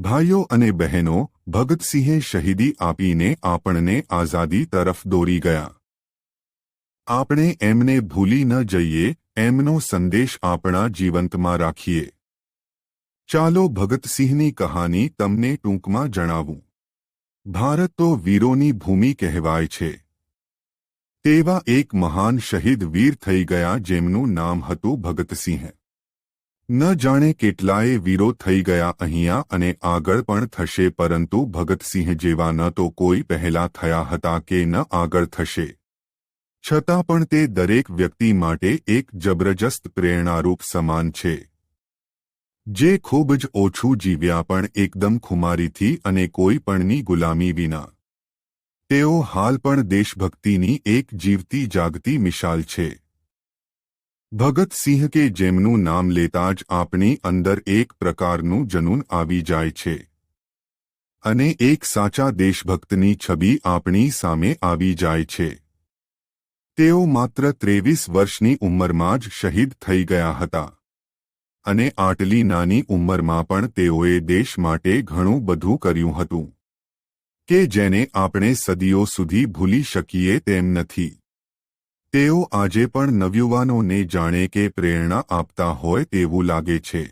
ભાઈઓ અને બહેનો ભગતસિંહે શહીદી આપીને આપણને આઝાદી તરફ દોરી ગયા. આપણે એમને ભૂલી ન જઈએ, એમનો સંદેશ આપણા જીવંતમાં રાખીએ. ચાલો ભગતસિંહની કહાની તમને ટૂંકમાં જણાવું. ભારત તો વીરોની ભૂમિ કહેવાય છે. તેવા એક મહાન શહીદ વીર થઈ ગયા જેમનું નામ હતું ભગતસિંહ. ન જાણે કેટલાએ વીરો થઈ ગયા અહીંયા અને આગળ પણ થશે, પરંતુ ભગતસિંહ જેવા ન તો કોઈ પહેલા થયા હતા કે ન આગળ થશે. છતાં પણ તે દરેક વ્યક્તિ માટે એક જબરજસ્ત પ્રેરણારૂપ સમાન છે. જે ખૂબ જ ઓછું જીવ્યા પણ એકદમ ખુમારીથી અને કોઈ પણની ગુલામી વિના. તેઓ હાલ પણ દેશભક્તિની એક જીવતી જાગતી મિશાલ છે. ભગતસિંહ કે જેમનું નામ લેતા જ આપણી અંદર એક પ્રકારનું જનૂન આવી જાય છે. અને એક સાચા દેશભક્તની છબી આપણી સામે આવી જાય છે. તેઓ માત્ર ત્રેવીસ વર્ષની ઉંમરમાં જ શહીદ થઈ ગયા હતા. અને આટલી નાની ઉંમરમાં પણ તેઓએ દેશ માટે ઘણું બધું કર્યું હતું. કે જેને આપણે સદીઓ સુધી ભૂલી શકીએ તેમ નથી. તેઓ આજે પણ નવયુવાનોને જાણે કે પ્રેરણા આપતા હોય તેવું લાગે છે.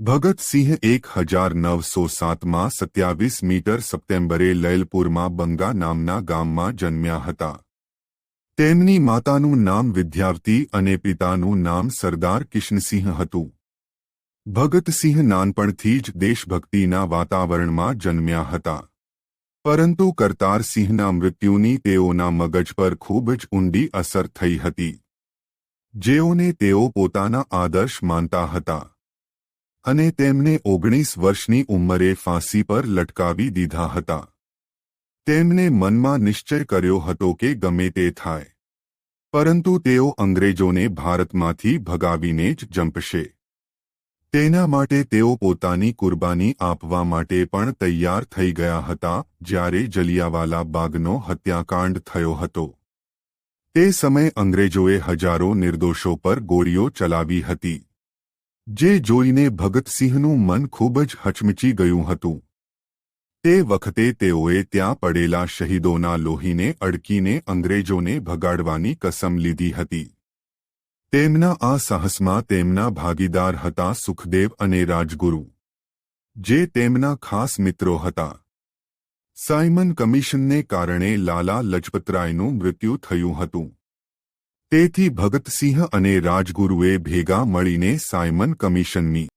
ભગતસિંહ એક હજાર નવસો સાતમાં સત્યાવીસ મીટર સપ્ટેમ્બરે લૈલપુરમાં બંગા નામના ગામમાં જન્મ્યા હતા. તેમની માતાનું નામ વિદ્યાવતી અને પિતાનું નામ સરદાર કિશનસિંહ હતું. ભગતસિંહ નાનપણથી જ દેશભક્તિના વાતાવરણમાં જન્મ્યા હતા. પરંતુ કરતારસિંહના મૃત્યુની તેઓના મગજ પર ખૂબ જ ઊંડી અસર થઈ હતી. જેઓને તેઓ પોતાના આદર્શ માનતા હતા. અને તેમને ઓગણીસ વર્ષની ઉંમરે ફાંસી પર લટકાવી દીધા હતા. તેમને મનમાં નિશ્ચય કર્યો હતો કે ગમે તે થાય. પરંતુ તેઓ અંગ્રેજોને ભારતમાંથી ભગાવીને જ જંપશે. તેના માટે તેઓ પોતાની કુરબાની આપવા માટે પણ તૈયાર થઈ ગયા હતા, જ્યારે જલિયાવાલા બાગનો હત્યાકાંડ થયો હતો. તે સમયે અંગ્રેજોએ હજારો નિર્દોષો પર ગોળીઓ ચલાવી હતી. જે જોઈને ભગતસિંહનું મન ખૂબ જ હચમચી ગયું હતું. તે વખતે તેઓએ ત્યાં પડેલા શહીદોના લોહીને અડકીને અંગ્રેજોને ભગાડવાની કસમ લીધી હતી. તેમના આ સાહસમાં તેમના ભાગીદાર હતા સુખદેવ અને રાજગુરુ, જે તેમના ખાસ મિત્રો હતા. સાયમન કમિશનને કારણે લાલા લજપતરાયનું મૃત્યુ થયું હતું. તેથી ભગતસિંહ અને રાજગુરુએ ભેગા મળીને સાયમન કમિશનની